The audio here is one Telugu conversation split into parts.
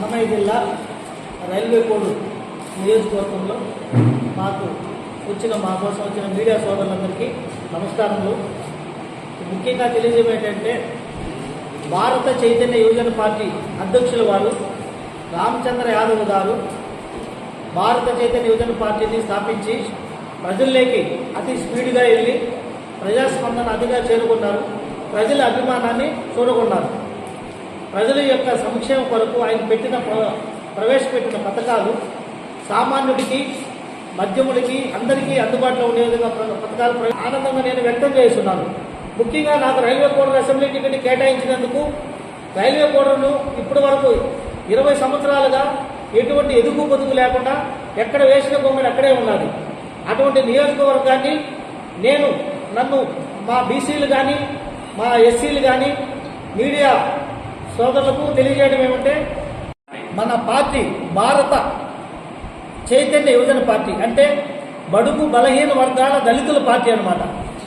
అన్నమయ్య జిల్లా రైల్వే కోడు నియోజకవర్గంలో మాకు వచ్చిన మా కోసం వచ్చిన మీడియా సోదరులందరికీ నమస్కారములు. ముఖ్యంగా తెలియజేయడం ఏంటంటే భారత చైతన్య యువజన పార్టీ అధ్యక్షుల వారు రామచంద్ర యాదవ్ గారు భారత చైతన్య యువజన పార్టీని స్థాపించి ప్రజల్లోకి అతి స్పీడ్గా వెళ్ళి ప్రజాస్పందన అతిగా చేరుకున్నారు. ప్రజల అభిమానాన్ని చూడకున్నారు ప్రజల యొక్క సంక్షేమం కొరకు ఆయన పెట్టిన ప్ర- ప్రవేశపెట్టిన పథకాలు సామాన్యుడికి మధ్యముడికి అందరికీ అందుబాటులో ఉండే విధంగా పథకాలు ఆనందంగా నేను వ్యక్తం చేస్తున్నాను. ముఖ్యంగా నాకు రైల్వే కోడర్ అసెంబ్లీ టికెట్ కేటాయించినందుకు రైల్వే కోడర్ను ఇప్పటి వరకు ఇరవై సంవత్సరాలుగా ఎటువంటి ఎదుగు పొదుగు లేకుండా ఎక్కడ వేసిన బొమ్మలు అక్కడే ఉన్నది. అటువంటి నియోజకవర్గాన్ని నేను నన్ను మా బీసీలు కానీ మా ఎస్సీలు కానీ మీడియా సోదరులకు తెలియజేయడం ఏమంటే మన పార్టీ భారత చైతన్య యువజన పార్టీ అంటే బడుగు బలహీన వర్గాల దళితుల పార్టీ అన్నమాట.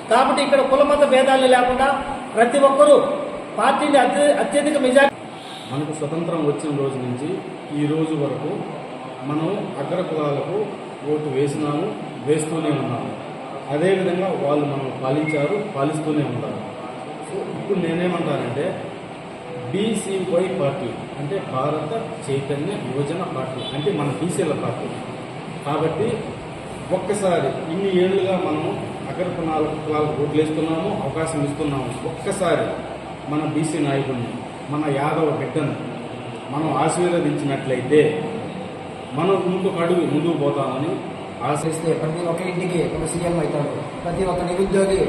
కాబట్టి ఇక్కడ కులమత భేదాలు లేకుండా ప్రతి ఒక్కరూ పార్టీని అత్యధిక మెజార్టీ మనకు స్వతంత్రం వచ్చిన రోజు నుంచి ఈ రోజు వరకు మనం అగ్ర కులాలకు ఓటు వేసినాము వేస్తూనే ఉన్నాము. అదేవిధంగా వాళ్ళు మనం పాలించారు పాలిస్తూనే ఉన్నారు సో ఇప్పుడు నేనేమంటానంటే బీసీవై పార్టీ అంటే భారత చైతన్య యువజన పార్టీ అంటే మన బీసీల పార్టీ. కాబట్టి ఒక్కసారి ఇన్ని ఏళ్ళుగా మనం అగ్ర నాలుగు కులాలకు ఓట్లు వేస్తున్నాము అవకాశం ఇస్తున్నాము. ఒక్కసారి మన బీసీ నాయకుడిని మన యాదవ బిడ్డను మనం ఆశీర్వదించినట్లయితే మనం ముందుకు అడుగు ముందుకు పోతామని ఆశిస్తే ప్రతి ఒక్క ఇంటికి ఒక సీఎం అవుతాడు. ప్రతి ఒక్క నిరుద్యోగి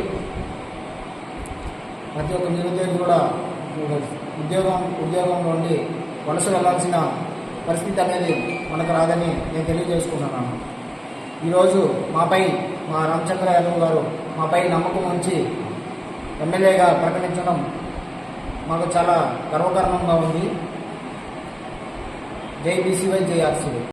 ప్రతి ఒక్క నిరుద్యోగి కూడా ఉద్యోగం ఉద్యోగంలో ఉండి వలస వెళ్ళాల్సిన పరిస్థితి అనేది మనకు రాదని నేను తెలియజేసుకుంటున్నాను. ఈరోజు మాపై మా రామచంద్ర యాదవ్ గారు మాపై నమ్మకం ఉంచి ఎమ్మెల్యేగా ప్రకటించడం మాకు చాలా గర్వకారణంగా ఉంది. జై బీసీవై జై ఆర్సీవై